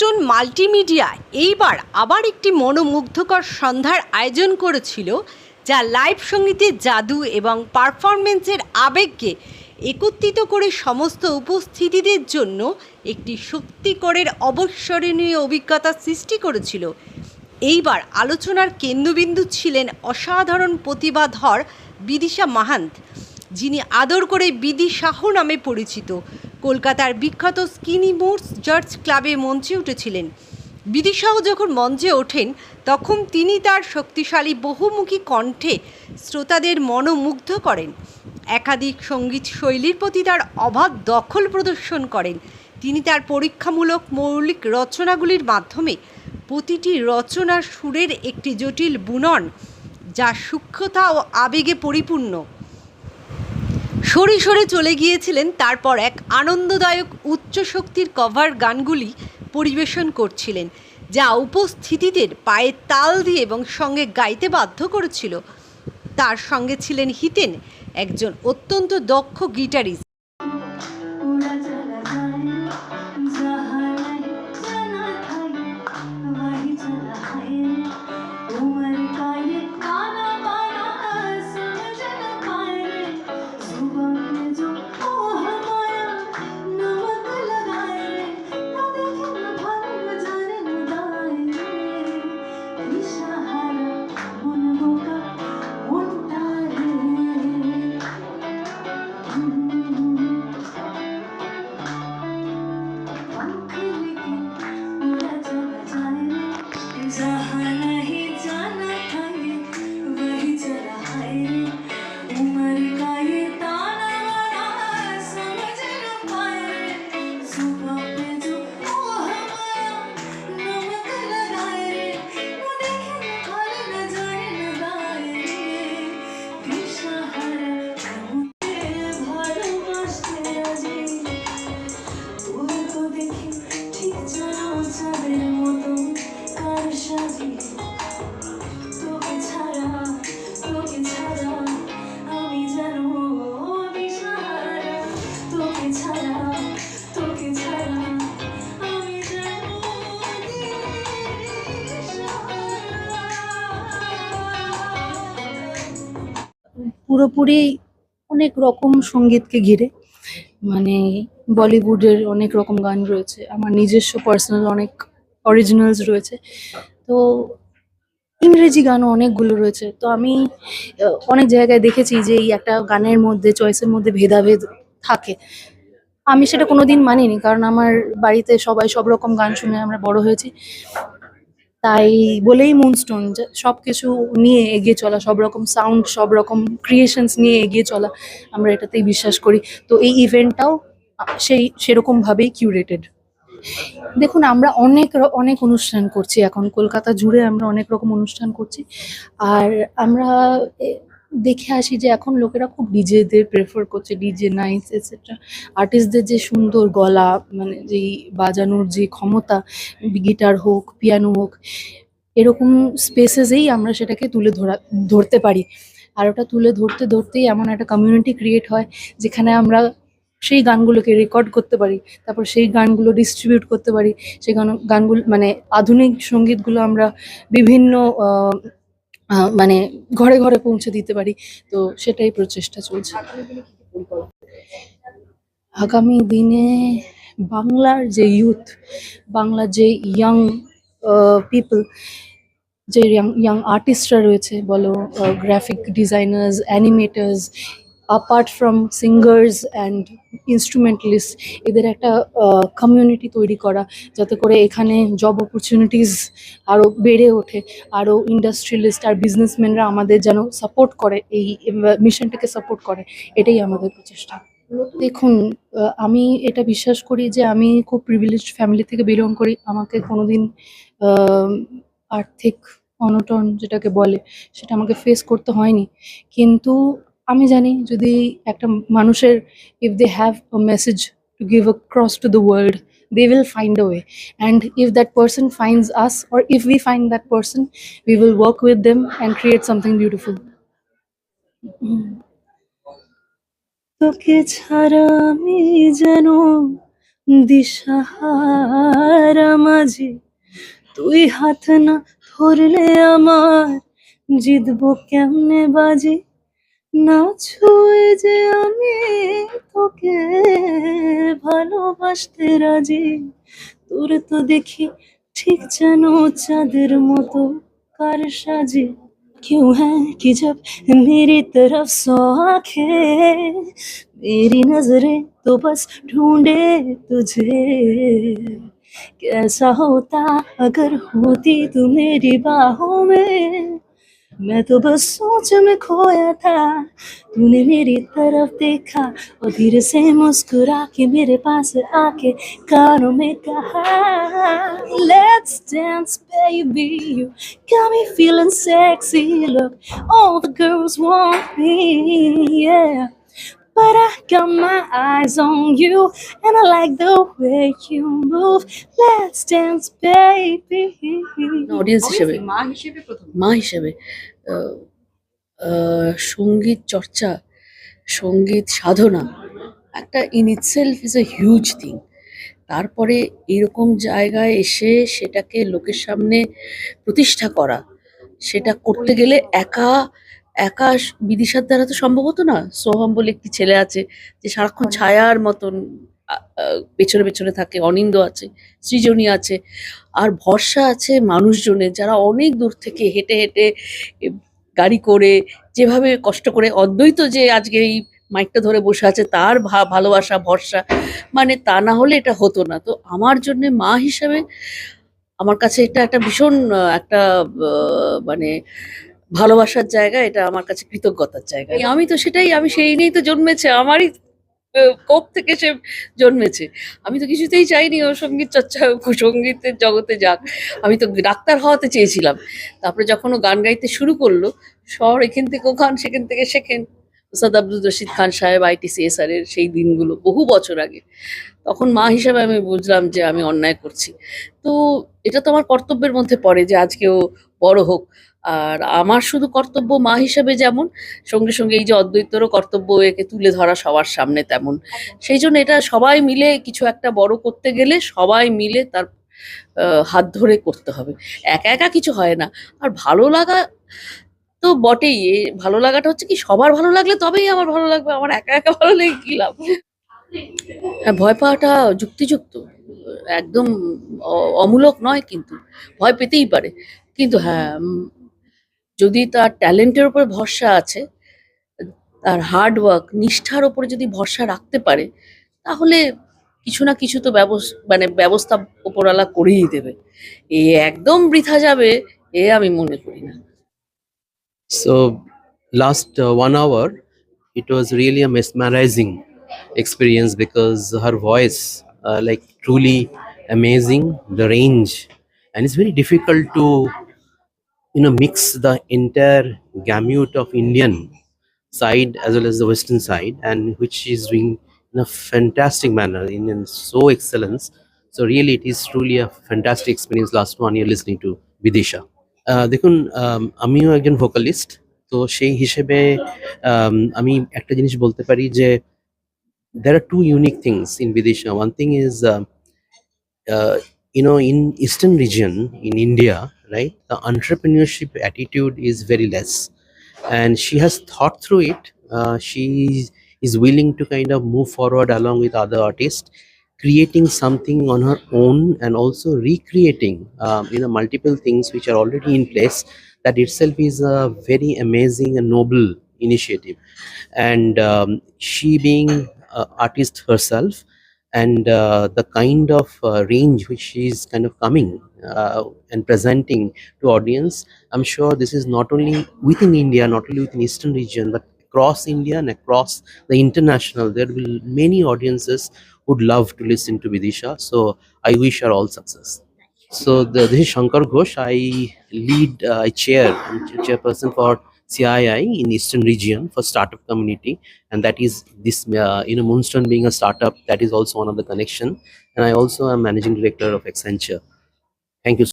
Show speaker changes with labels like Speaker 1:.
Speaker 1: Moonstone multimedia এইবার আবার একটি মনোমুগ্ধকর সন্ধ্যার আয়োজন করেছিল, যা লাইভ সঙ্গীতের জাদু এবং পারফরমেন্সের আবেগকে একত্রিত করে সমস্ত উপস্থিতিদের জন্য একটি সত্যিকরের অবস্মরণীয় অভিজ্ঞতা সৃষ্টি করেছিল। এইবার আলোচনার কেন্দ্রবিন্দু ছিলেন অসাধারণ প্রতিভাধর বিদিশা মাহান্ত, যিনি আদর করে বিদি শাহ নামে পরিচিত। কলকাতার বিখ্যাত স্কিনি মোর্স চার্চ ক্লাবে মঞ্চে উঠেছিলেন। বিদিশাহ যখন মঞ্চে ওঠেন, তখন তিনি তার শক্তিশালী বহুমুখী কণ্ঠে শ্রোতাদের মনোমুগ্ধ করেন। একাধিক সংগীত শৈলীর প্রতি তার অবাধ দখল প্রদর্শন করেন। তিনি তার পরীক্ষামূলক মৌলিক রচনাগুলির মাধ্যমে প্রতিটি রচনার সুরের একটি জটিল বুনন, যা সূক্ষ্মতা ও আবেগে পরিপূর্ণ। সরে সরে চলে গিয়েছিলেন, তারপর এক আনন্দদায়ক উচ্চ শক্তির কভার গানগুলি পরিবেশন করছিলেন, যা উপস্থিতিদের পায়ে তাল দিয়ে এবং সঙ্গে গাইতে বাধ্য করেছিল। তার সঙ্গে ছিলেন হিতেন একজন অত্যন্ত দক্ষ গিটারিস্ট।
Speaker 2: Cuba.
Speaker 3: পুরোপুরি অনেক রকম সঙ্গীতকে ঘিরে। মানে বলিউডের অনেক রকম গান রয়েছে, আমার নিজস্ব পার্সোনাল অনেক অরিজিনালস রয়েছে। তো ইংরেজি গানও অনেকগুলো রয়েছে। তো আমি অনেক জায়গায় দেখেছি যে এই একটা গানের মধ্যে চয়েসের মধ্যে ভেদাভেদ থাকে। আমি সেটা কোনোদিন মানিনি, কারণ আমার বাড়িতে সবাই সব রকম গান শুনে আমরা বড় হয়েছি। তাই বলেই মুনস্টোন সব কিছু নিয়ে এগিয়ে চলা সব রকম সাউন্ড সব রকম ক্রিয়েশনস নিয়ে এগিয়ে চলা আমরা এটাতেই বিশ্বাস করি। তো এই ইভেন্টটাও সেই সেরকমভাবেই কিউরেটেড দেখুন আমরা অনেক অনেক অনুষ্ঠান করছি এখন। কলকাতা জুড়ে আমরা অনেক রকম অনুষ্ঠান করছি। আর আমরা দেখে আসি যে এখন লোকেরা খুব ডিজেদের প্রেফার করছে ডিজে নাইস এটসেট্রা আর্টিস্টদের যে সুন্দর গলা মানে যেই বাজানোর যে ক্ষমতা গিটার হোক পিয়ানো হোক, এরকম স্পেসেসেই আমরা সেটাকে তুলে ধরা, ধরতে পারি। আর ওটা তুলে ধরতে ধরতেই এমন একটা কমিউনিটি ক্রিয়েট হয়, যেখানে আমরা সেই গানগুলোকে রেকর্ড করতে পারি, তারপর সেই গানগুলো ডিস্ট্রিবিউট করতে পারি, সেই গান, গানগুলো মানে আধুনিক সঙ্গীতগুলো আমরা বিভিন্ন মানে ঘরে ঘরে পৌঁছে দিতে পারি। তো সেটাই প্রচেষ্টা চলছে। আগামী দিনে বাংলার যে ইউথ বাংলার যে ইয়াং পিপল যে ইয়াং ইয়াং আর্টিস্টরা রয়েছে, বলো graphic designers animators apart from singers and instrumentalist এদের একটা কমিউনিটি তৈরি করা, যাতে করে এখানে জব অপরচুনিটিস আরও বেড়ে ওঠে আরও ইন্ডাস্ট্রিয়ালিস্ট আর বিজনেসম্যানরা আমাদের যেন সাপোর্ট করে, এই মিশনটাকে সাপোর্ট করে, এটাই আমাদের প্রচেষ্টা। দেখুন আমি এটা বিশ্বাস করি যে আমি খুব প্রিভিলেজ ফ্যামিলি থেকে বিলং করি, আমাকে কোনোদিন আর্থিক অনটন যেটাকে বলে, সেটা আমাকে ফেস করতে হয়নি। কিন্তু আমি জানি যদি একটা মানুষের if they have a message to give across to the world they will find a way and if that person finds us or if we find that person we will work with them and create something beautiful তোকে ছাড়া আমি যেন দিশাহারা মাঝি তুই হাত না ধরলে আমার জিতবো কেমনে বাজি না ছুঁয়ে যে আমি তোকে ভালোবাসতে রাজি তোর তো দেখি ঠিক যেন চাঁদের মতো কার সাজি क्यों है कि जब मेरी तरफ सौ आंखें मेरी नजरें तो बस ढूंढे तुझे कैसा होता अगर होती तू मेरी बाहों में मैं तो बस सोच में खोया था तूने मेरी तरफ देखा और धीरे से मुस्कुरा के मेरे पास आके कानों में कहा Let's dance baby you got me feeling sexy look all the girls want me yeah But I got my eyes on you and I like the way you move. Let's dance baby.
Speaker 4: Audience হিসেবে।
Speaker 1: মা হিসেবে প্রথম।
Speaker 4: মা হিসেবে। আহ, আহ, সংগীত চর্চা সংগীত সাধনা একটা in itself is a huge thing তারপরে এরকম জায়গায় এসে সেটাকে লোকের সামনে প্রতিষ্ঠা করা সেটা করতে গেলে একা একা বিদিশার দ্বারা তো সম্ভব হতো না। সোহম বলে একটি ছেলে আছে যে সারাক্ষণ ছায়ার মতন পেছনে পেছনে থাকে অনিন্দ আছে সৃজনী আছে আর ভরসা আছে মানুষজনের যারা অনেক দূর থেকে হেঁটে হেঁটে গাড়ি করে যেভাবে কষ্ট করে অদ্বৈত যে আজকে এই মাইকটা ধরে বসে আছে তার ভা- ভালোবাসা ভরসা মানে তা না হলে এটা হতো না। তো আমার জন্য মা হিসাবে আমার কাছে এটা একটা ভীষণ একটা মানে ভালোবাসার জায়গা, এটা আমার কাছে কৃতজ্ঞতার জায়গা। আমি তো সেটাই, আমি সেই নিয়েই তো জন্মেছে, আমারই কোপ থেকে সে জন্মেছে। আমি তো কিছুতেই চাইনি ও সংগীত চর্চা, সঙ্গীতের জগতে যাক। আমি তো ডাক্তার হওয়াতে চেয়েছিলাম। তারপরে যখন ও গান গাইতে শুরু করল, শহর এখান থেকে ওখান, সেখান থেকে শেখেন ওস্তাদ আব্দুল রশিদ খান সাহেব আইটিসিএসআর এর সেই দিনগুলো, বহু বছর আগে। তখন মা হিসাবে আমি বুঝলাম যে আমি অন্যায় করছি। তো এটা তো আমার কর্তব্যের মধ্যে পড়ে যে আজকেও বড় হোক। আর আমার শুধু কর্তব্য মা হিসাবে যেমন সঙ্গে সঙ্গে এই যে অদ্বৈতরও কর্তব্য একে তুলে ধরা সবার সামনে তেমন। সেই জন্য এটা সবাই মিলে কিছু একটা বড় করতে গেলে সবাই মিলে তার হাত ধরে করতে হবে। একা একা কিছু হয় না। আর ভালো লাগা তো বটেই। ভালো লাগাটা হচ্ছে কি সবার ভালো লাগলে তবেই আমার ভালো লাগবে। আমার একা একা ভালো লেগে কি লাভ? হ্যাঁ ভয় পাওয়াটা যুক্তিযুক্ত। একদম অমূলক নয় কিন্তু। ভয় পেতেই পারে। কিন্তু হ্যাঁ যদি তার ট্যালেন্টের উপর ভরসা আছে, তার হার্ডওয়ার্ক নিষ্ঠার ওপরে যদি ভরসা রাখতে পারে, তাহলে কিছু না কিছু তো ব্যবস্থা মানে ব্যবস্থা উপরালা করেই দেবে। এ একদম বৃথা যাবে, এ আমি মনে করি না।
Speaker 5: So last one hour it was really a mesmerising experience because her voice like truly amazing the range and it's very difficult to you know, mix the entire gamut of Indian side as well as the Western side, and which she's doing in a fantastic manner, in, in so excellence. So, really, it is truly a fantastic experience. Last one year listening to Vidisha. আহ, দেখুন আম, আমিও একজন vocalist তো সেই হিসেবে আম, আমি একটা জিনিস বলতে পারি যে there are two unique things in Vidisha. One thing is, uh, uh, you know, in eastern region in India, right, the entrepreneurship attitude is very less, and she has thought through it. Uh, she is willing to kind of move forward along with other artists, creating something on her own and also recreating, um, you know, multiple things which are already in place. That itself is a very amazing and noble initiative, and um, she being uh, artist herself and uh, the kind of uh, range which she is kind of coming uh, and presenting to audience i'm sure this is not only within india not only within eastern region but across india and across the international there will many audiences would love to listen to vidisha. So i wish her all success. So the, this is shankar ghosh i lead uh, i chair i'm chairperson for CII in Eastern region for startup community, and that is this uh, you know Moonstone being a startup that is also one of the connection, and I also am managing director of Accenture. Thank you.